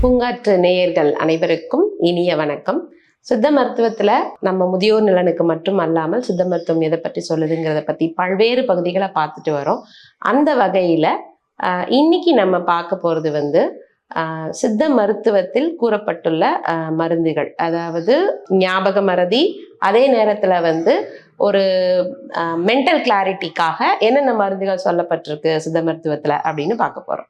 பூங்காற்று நேயர்கள் அனைவருக்கும் இனிய வணக்கம். சித்த மருத்துவத்துல நம்ம முதியோர் நலனுக்கு மட்டும் அல்லாமல் சித்த மருத்துவம் எதை பற்றி சொல்லுதுங்கிறத பத்தி பல்வேறு பகுதிகளை பார்த்துட்டு வரோம். அந்த வகையில ஆஹ், இன்னைக்கு நம்ம பார்க்க போறது வந்து ஆஹ், சித்த மருத்துவத்தில் கூறப்பட்டுள்ள ஆஹ், மருந்துகள். அதாவது ஞாபக மறதி அதே நேரத்துல வந்து ஒரு மென்டல் கிளாரிட்டிக்காக என்னென்ன மருந்துகள் சொல்லப்பட்டிருக்கு சித்த மருத்துவத்தில் அப்படின்னு பார்க்க போறோம்.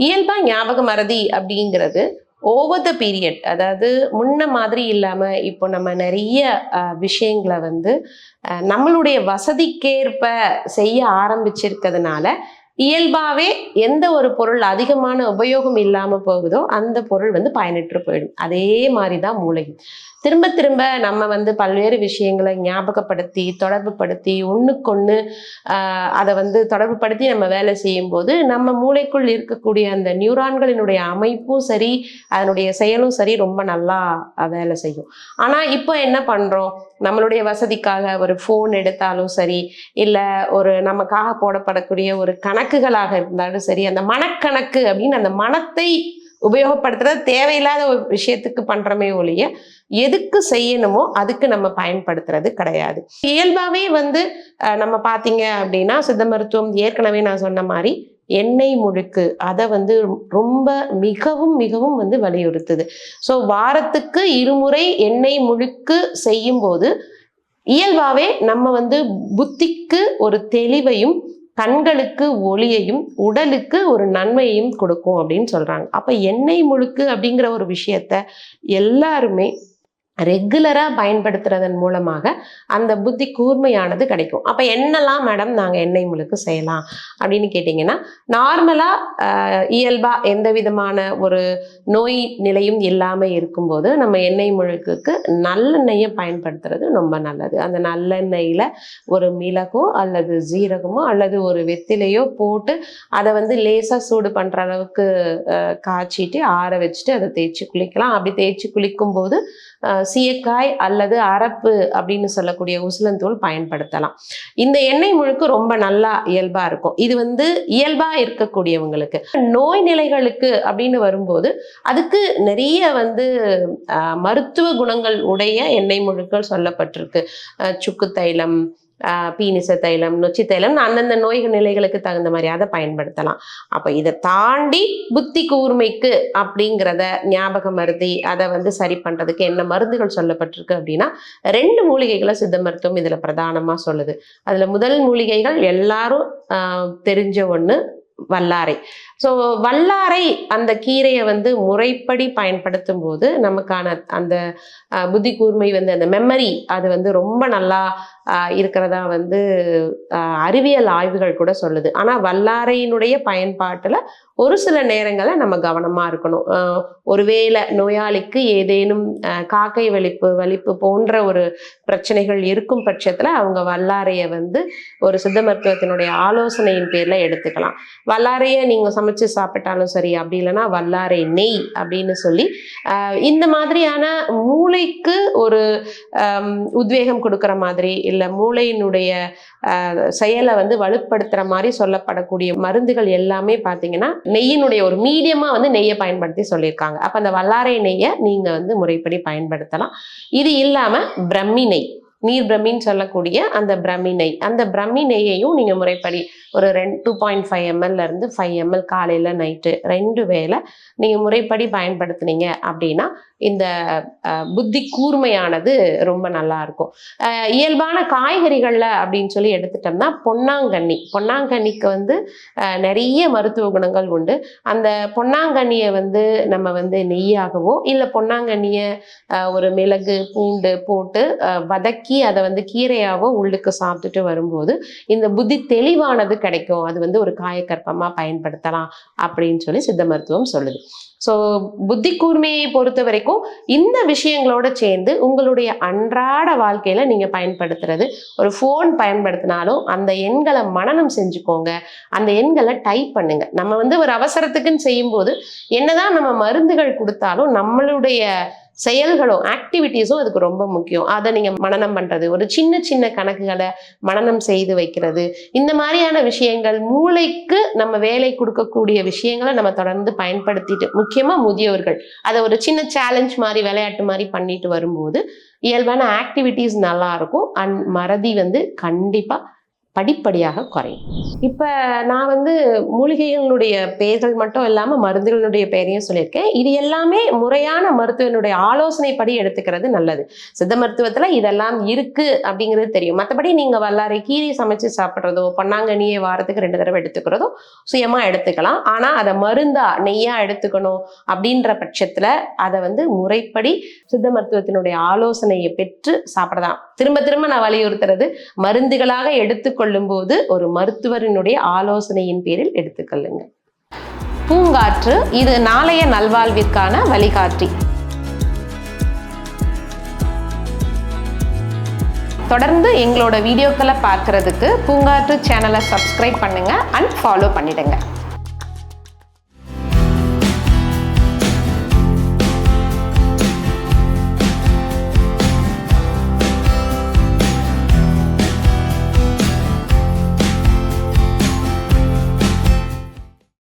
இயல்பா ஞாபக மறதி அப்படிங்கிறது ஓவர் த பீரியட் அதாவது முன்ன மாதிரி இல்லாம இப்போ நம்ம நிறைய அஹ், விஷயங்களை வந்து அஹ், நம்மளுடைய வசதிக்கேற்ப செய்ய ஆரம்பிச்சிருக்கிறதுனால இயல்பாவே எந்த ஒரு பொருள் அதிகமான உபயோகம் இல்லாம போகுதோ அந்த பொருள் வந்து பயனற்று போயிடும். அதே மாதிரி தான் மூளையும். திரும்ப திரும்ப நம்ம வந்து பல்வேறு விஷயங்களை ஞாபகப்படுத்தி தொடர்புபடுத்தி ஒன்றுக்கொன்று அதை வந்து தொடர்புபடுத்தி நம்ம வேலை செய்யும் போது நம்ம மூளைக்குள் இருக்கக்கூடிய அந்த நியூரான்களினுடைய அமைப்பும் சரி அதனுடைய செயலும் சரி ரொம்ப நல்லா வேலை செய்யும். ஆனால் இப்போ என்ன பண்ணுறோம் நம்மளுடைய வசதிக்காக ஒரு ஃபோன் எடுத்தாலும் சரி இல்லை ஒரு நமக்காக போடப்படக்கூடிய ஒரு கணக்குகளாக இருந்தாலும் சரி அந்த மனக்கணக்கு அப்படின்னு அந்த மனத்தை உபயோகப்படுத்துறது தேவையில்லாத ஒரு விஷயத்துக்கு பண்றமே ஒழிய எதுக்கு செய்யணுமோ அதுக்கு நம்ம பயன்படுத்துறது கிடையாது. இயல்பாகவே வந்து நம்ம பார்த்தீங்க அப்படின்னா சித்த மருத்துவம் ஏற்கனவே நான் சொன்ன மாதிரி எண்ணெய் முழுக்கு அதை வந்து ரொம்ப மிகவும் மிகவும் வந்து வலியுறுத்துது. ஸோ வாரத்துக்கு இருமுறை எண்ணெய் முழுக்கு செய்யும்போது இயல்பாகவே நம்ம வந்து புத்திக்கு ஒரு தெளிவையும் கண்களுக்கு ஒளியையும் உடலுக்கு ஒரு நன்மையையும் கொடுக்கும் அப்படின்னு சொல்றாங்க. அப்ப எண்ணெய் முழுக்கு அப்படிங்கிற ஒரு விஷயத்த எல்லாருமே ரெகுலரா பயன்படுத்துறதன் மூலமாக அந்த புத்தி கூர்மையானது கிடைக்கும். அப்போ என்னெல்லாம் மேடம் நாங்கள் எண்ணெய் முழுக்கு செய்யலாம் அப்படின்னு கேட்டிங்கன்னா நார்மலா இயல்பாக இயல்பா எந்த விதமான ஒரு நோய் நிலையும் இல்லாமல் இருக்கும்போது நம்ம எண்ணெய் முழுக்குக்கு நல்லெண்ணெயை பயன்படுத்துறது ரொம்ப நல்லது. அந்த நல்லெண்ணெயில் ஒரு மிளகோ அல்லது ஜீரகமோ அல்லது ஒரு வெத்திலையோ போட்டு அதை வந்து லேசாக சூடு பண்ணுற அளவுக்கு காய்ச்சிட்டு ஆற வச்சுட்டு அதை தேய்ச்சி குளிக்கலாம். அப்படி தேய்ச்சி குளிக்கும் போது சீயக்காய் அல்லது அரப்பு அப்படின்னு சொல்லக்கூடிய உசிலந்தூள் பயன்படுத்தலாம். இந்த எண்ணெய் முழுக்கு ரொம்ப நல்லா இயல்பா இருக்கும். இது வந்து இயல்பா இருக்கக்கூடியவங்களுக்கு. நோய் நிலைகளுக்கு அப்படின்னு வரும்போது அதுக்கு நிறைய வந்து ஆஹ், மருத்துவ குணங்கள் உடைய எண்ணெய் முழுக்கள் சொல்லப்பட்டிருக்கு. ஆஹ், சுக்கு தைலம் பீனிச தைலம் நொச்சி தைலம் அந்தந்த நோய்கள் நிலைகளுக்கு தகுந்த மாதிரி அதை பயன்படுத்தலாம். அப்போ இதை தாண்டி புத்தி கூர்மைக்கு அப்படிங்கிறத ஞாபக மருதி அதை வந்து சரி பண்ணுறதுக்கு என்ன மருந்துகள் சொல்லப்பட்டிருக்கு அப்படின்னா ரெண்டு மூலிகைகளை சித்த மருத்துவம் இதில் பிரதானமாக சொல்லுது. அதில் முதல் மூலிகைகள் எல்லாரும் தெரிஞ்ச ஒன்று வல்லாரை. ஸோ வல்லாரை அந்த கீரையை வந்து முறைப்படி பயன்படுத்தும் போது நமக்கான அந்த புத்தி கூர்மை வந்து அந்த மெமரி அது வந்து ரொம்ப நல்லா இருக்கிறதா வந்து அறிவியல் ஆய்வுகள் கூட சொல்லுது. ஆனா வல்லாரையினுடைய பயன்பாட்டுல ஒரு சில நேரங்களில் நம்ம கவனமா இருக்கணும். ஒருவேளை நோயாளிக்கு ஏதேனும் காக்கை வலிப்பு வலிப்பு போன்ற ஒரு பிரச்சனைகள் இருக்கும் பட்சத்துல அவங்க வல்லாரையை வந்து ஒரு சித்த மருத்துவத்தினுடைய ஆலோசனையின் பேரில் எடுத்துக்கலாம். வல்லாரையை நீங்க சமைச்சு சாப்பிட்டாலும் சரி அப்படி இல்லைன்னா வல்லாரை நெய் அப்படின்னு சொல்லி ஆஹ், இந்த மாதிரியான மூளைக்கு ஒரு உத்வேகம் கொடுக்குற மாதிரி இல்லை மூளையினுடைய ஆஹ், செயலை வந்து வலுப்படுத்துற மாதிரி சொல்லப்படக்கூடிய மருந்துகள் எல்லாமே பார்த்தீங்கன்னா நெய்யினுடைய ஒரு மீடியமாக வந்து நெய்யை பயன்படுத்தி சொல்லியிருக்காங்க. அப்போ அந்த வல்லாரை நெய்யை நீங்கள் வந்து முறைப்படி பயன்படுத்தலாம். இது இல்லாமல் பிரம்மி நெய். நீர் பிரமின்னு சொல்லக்கூடிய அந்த பிரமி நெய். அந்த பிரமி நெய்யையும் நீங்க முறைப்படி ஒரு ரெண்டு டூ பாயிண்ட் ஃபைவ் எம்எல்ல இருந்து ஃபைவ் எம்எல் காலையில நைட்டு ரெண்டு வேளை நீங்க முறைப்படி பயன்படுத்துனீங்க அப்படின்னா இந்த அஹ், புத்தி கூர்மையானது ரொம்ப நல்லா இருக்கும். அஹ், இயல்பான காய்கறிகள்ல அப்படின்னு சொல்லி எடுத்துட்டோம்னா பொன்னாங்கண்ணி. பொன்னாங்கண்ணிக்கு வந்து அஹ், நிறைய மருத்துவ குணங்கள் உண்டு. அந்த பொன்னாங்கண்ணியை வந்து நம்ம வந்து நெய்யாகவோ இல்லை பொன்னாங்கண்ணியை அஹ், ஒரு மிளகு பூண்டு போட்டு வதக்கி வதக்கி அதை வந்து கீரையாவோ உள்ளுக்கு சாப்பிட்டுட்டு வரும்போது இந்த புத்தி தெளிவானது கிடைக்கும். அது வந்து ஒரு காயக்கற்பமாக பயன்படுத்தலாம் அப்படின்னு சொல்லி சித்த மருத்துவம் சொல்லுது. ஸோ புத்தி கூர்மையை பொறுத்த வரைக்கும் இந்த விஷயங்களோட சேர்ந்து உங்களுடைய அன்றாட வாழ்க்கையில நீங்க பயன்படுத்துறது ஒரு ஃபோன் பயன்படுத்தினாலும் அந்த எண்களை மனனம் செஞ்சுக்கோங்க. அந்த எண்களை டைப் பண்ணுங்க. நம்ம வந்து ஒரு அவசரத்துக்குன்னு செய்யும்போது என்னதான் நம்ம மருந்துகள் கொடுத்தாலும் நம்மளுடைய செயல்களும் ஆக்டிவிட்டீஸும் அதுக்கு ரொம்ப முக்கியம். அதை நீங்க மனநம் பண்றது ஒரு சின்ன சின்ன கணக்குகளை மனநம் செய்து வைக்கிறது. இந்த மாதிரியான விஷயங்கள் மூளைக்கு நம்ம வேலை கொடுக்கக்கூடிய விஷயங்களை நம்ம தொடர்ந்து பயன்படுத்திட்டு முக்கியமா முதியோர்கள். அதை ஒரு சின்ன சேலஞ்ச் மாதிரி விளையாட்டு மாதிரி பண்ணிட்டு வரும்போது இயல்பான ஆக்டிவிட்டீஸ் நல்லா இருக்கும். அண்ட் மறதி வந்து கண்டிப்பாக படிப்படியாக குறையும். இப்போ நான் வந்து மூலிகைகளுடைய பெயர்கள் மட்டும் இல்லாமல் மருந்துகளுடைய பெயரையும் சொல்லியிருக்கேன். இது எல்லாமே முறையான மருத்துவனுடைய ஆலோசனைப்படி எடுத்துக்கிறது நல்லது. சித்த மருத்துவத்தில் இதெல்லாம் இருக்கு அப்படிங்கிறது தெரியும். மற்றபடி நீங்கள் வல்லாரை கீரை சமைச்சு சாப்பிட்றதோ பொன்னாங்கண்ணியை வாரத்துக்கு ரெண்டு தடவை எடுத்துக்கிறதோ சுயமாக எடுத்துக்கலாம். ஆனால் அதை மருந்தா நெய்யா எடுத்துக்கணும் அப்படின்ற பட்சத்தில் அதை வந்து முறைப்படி சித்த மருத்துவத்தினுடைய ஆலோசனையை பெற்று சாப்பிடலாம். திரும்ப திரும்ப நான் வலியுறுத்துறது மருந்துகளாக எடுத்துக்கொள்ளும் போது ஒரு மருத்துவரினுடைய ஆலோசனையின் பேரில் எடுத்துக்கொள்ளுங்க. பூங்காற்று இது நாளைய நல்வாழ்விற்கான வழிகாட்டி. தொடர்ந்து எங்களோட வீடியோக்களை பார்க்கறதுக்கு பூங்காற்று சேனலை சப்ஸ்கிரைப் பண்ணுங்க அண்ட் ஃபாலோ பண்ணிடுங்க.